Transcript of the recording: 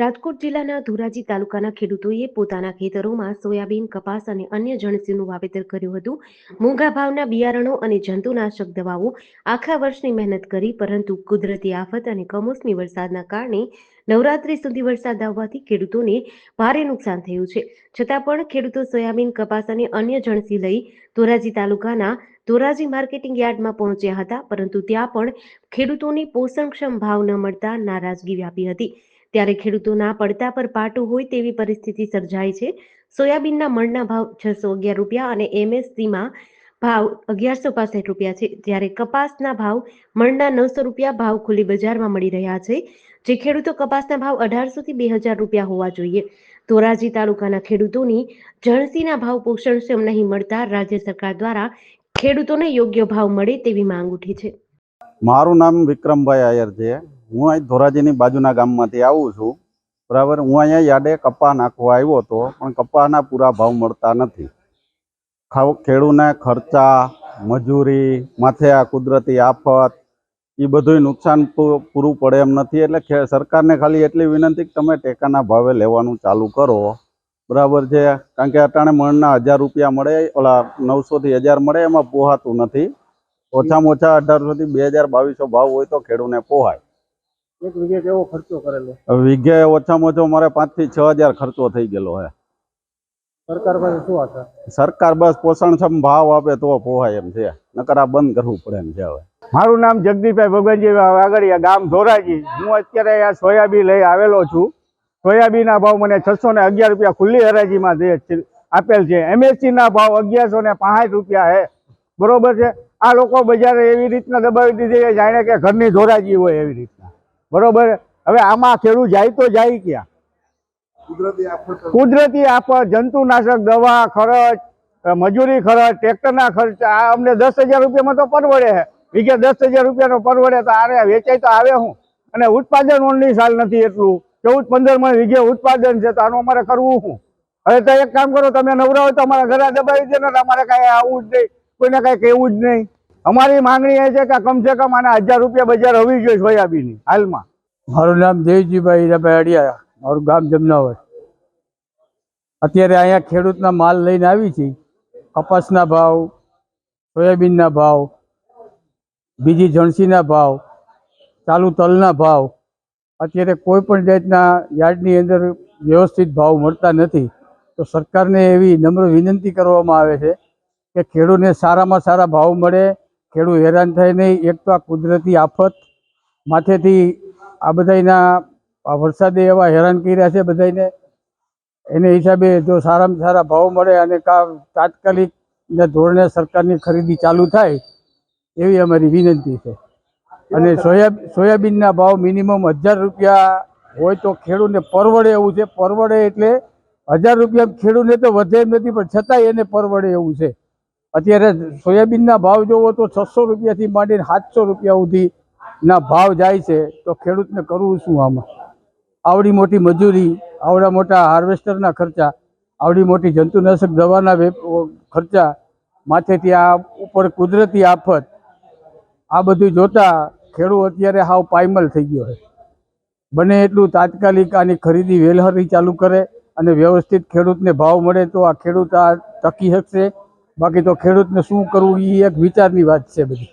રાજકોટ જિલ્લાના ધોરાજી તાલુકાના ખેડૂતોએ પોતાના ખેતરોમાં સોયાબીન, કપાસ અને અન્ય જણસીનું વાવેતર કર્યું હતું. મોંઘા ભાવના બિયારણો અને જંતુનાશક દવાઓ આખા વર્ષની મહેનત કરી, પરંતુ કુદરતી આફત અને કમોસમી વરસાદના કારણે નવરાત્રી સુધી વરસાદ આવવાથી ખેડૂતોને ભારે નુકસાન થયું છે. છતાં પણ ખેડૂતો સોયાબીન, કપાસ અને અન્ય જણસી લઈ ધોરાજી તાલુકાના ધોરાજી માર્કેટિંગ યાર્ડમાં પહોંચ્યા હતા, પરંતુ ત્યાં પણ ખેડૂતોને પોષણક્ષમ ભાવ ન મળતા નારાજગી વ્યાપી હતી. ત્યારે ખેડૂતોના પડતા પર પાટું હોય તેવી પરિસ્થિતિ સર્જાય છે. સોયાબીનના મણના ભાવ છસો અગિયાર રૂપિયા અને એમએસસીમાં ભાવ અગિયારસો પાસઠ રૂપિયા છે. જ્યારે કપાસના ભાવ મણના નવસો રૂપિયા ભાવ ખુલ્લી બજારમાં મળી રહ્યા છે. જે ખેડૂતો કપાસના ભાવ અઢારસો થી બે હજાર રૂપિયા હોવા જોઈએ. ધોરાજી તાલુકાના ખેડૂતોની જણસીના ભાવ પોષણક્ષમ નહીં મળતા રાજ્ય સરકાર દ્વારા ખેડૂતોને યોગ્ય ભાવ મળે તેવી માંગ ઉઠી છે. મારું નામ વિક્રમભાઈ આયર છે. હું અહીં ધોરાજીની બાજુના ગામમાંથી આવું છું. બરાબર, હું અહીંયા યાર્ડે કપા નાખવા આવ્યો હતો, પણ કપાના પૂરા ભાવ મળતા નથી. ખાવ, ખેડૂને ખર્ચા, મજૂરી, માથે આ કુદરતી આફત એ બધુંય નુકસાન પૂરું પડે એમ નથી, એટલે સરકારને ખાલી એટલી વિનંતી કે તમે ટેકાના ભાવે લેવાનું ચાલુ કરો. બરાબર છે, કારણ કે અટાણે મણના હજાર રૂપિયા મળે, ઓલા નવસોથી હજાર મળે, એમાં પોહાતું નથી. ઓછામાં ઓછા અઢારસોથી બે હજાર બાવીસો ભાવ હોય તો ખેડૂને પોહાય. એક વીઘે કેવો ખર્ચો કરેલો? વીઘે ઓછામાં ઓછો મારે પાંચથી છ હજાર ખર્ચો થઈ ગયેલો હે. સરકાર પાસે શું આશા? સરકાર બસ પોષણક્ષમ ભાવ આપે તો પોહાય એમ છે. નકર આ બંધ કરવું પડે એમ છે હવે. મારું નામ જગદીશભાઈ ભગવાનજી આગળિયા ગામ ધોરાજી. હું અત્યારે આ સોયાબીન લઈ આવેલો છું. સોયાબીનના ભાવ મને છસો ને અગિયાર રૂપિયા ખુલ્લી હરાજીમાં દે આપેલ છે. એમએસસી ના ભાવ અગિયારસો ને પાંસઠ રૂપિયા છે બરોબર છે? આ લોકો બજારે એવી રીતના દબાવી દીધી કે જાણે કે ઘરની ધોરાજી હોય એવી રીતના. બરોબર? હવે આમાં ખેડૂત જાય તો જાય ક્યાં? કુદરતી આફત જંતુનાશક દવા ખર્ચ મજૂરી ખર્ચ ટ્રેક્ટરના ખર્ચ આ અમને દસ હજાર રૂપિયામાં તો પરવડે છે. વીઘે દસ હજાર રૂપિયાનો પરવડે તો આરે વેચાય તો આવે હું અને ઉત્પાદન ઓનલી સાલ નથી એટલું. ચૌદ પંદરમાં વીઘે ઉત્પાદન છે તો આનું અમારે કરવું શું? હવે તો એક કામ કરો તમે નવરા હોય તો અમારા ઘરે દબાવી દે ને અમારે કાંઈ આવું જ નહીં. કોઈને કાંઈ કહેવું જ નહીં. અમારી માંગણી એ છે કે કમસે કમ આના હજાર રૂપિયા બજાર હોવી જોઈએ સોયાબીનની હાલમાં. મારું નામ દેવજીભાઈ હીરાભાઈ અડિયા મારું ગામ જમનાવર. અત્યારે અહીંયા ખેડૂતના માલ લઈને આવી છે કપાસના ભાવ, સોયાબીનના ભાવ, બીજી જણસીના ભાવ, ચાલુ તલના ભાવ. અત્યારે કોઈ પણ જાતના યાર્ડની અંદર વ્યવસ્થિત ભાવ મળતા નથી. તો સરકારને એવી નમ્ર વિનંતી કરવામાં આવે છે કે ખેડૂતને સારામાં સારા ભાવ મળે. ખેડૂત હેરાન થાય નહીં. એક તો આ કુદરતી આફત માથેથી આ બધાયના આ વરસાદે એવા હેરાન કર્યા છે બધાયને. એને હિસાબે જો સારામાં સારા ભાવ મળે અને કા તાત્કાલિક ધોરણે સરકારની ખરીદી ચાલુ થાય, એવી અમારી વિનંતી છે. અને સોયા સોયાબીનના ભાવ મિનિમમ હજાર રૂપિયા હોય તો ખેડૂતને પરવડે એવું છે. પરવડે એટલે હજાર રૂપિયા ખેડૂતને તો વધે નથી, પણ છતાંય એને પરવડે એવું છે. અત્યારે સોયાબીનના ભાવ જોવો તો છસો રૂપિયાથી માંડીને સાતસો રૂપિયા સુધી ના ભાવ જાય છે, તો ખેડૂતને કરવું શું આમાં? આવડી મોટી મજૂરી, આવડા મોટા હાર્વેસ્ટરના ખર્ચા, આવડી મોટી જંતુનાશક દવાના ખર્ચા, માથેથી આ ઉપર કુદરતી આફત, આ બધું જોતા ખેડૂત અત્યારે હાવ પાયમલ થઈ ગયો છે. બને એટલું તાત્કાલિક આની ખરીદી વેલહરી ચાલુ કરે અને વ્યવસ્થિત ખેડૂતને ભાવ મળે તો આ ખેડૂત આ ટકી શકશે. બાકી તો ખેડૂતને શું કરવું એ એક વિચારની વાત છે બધી.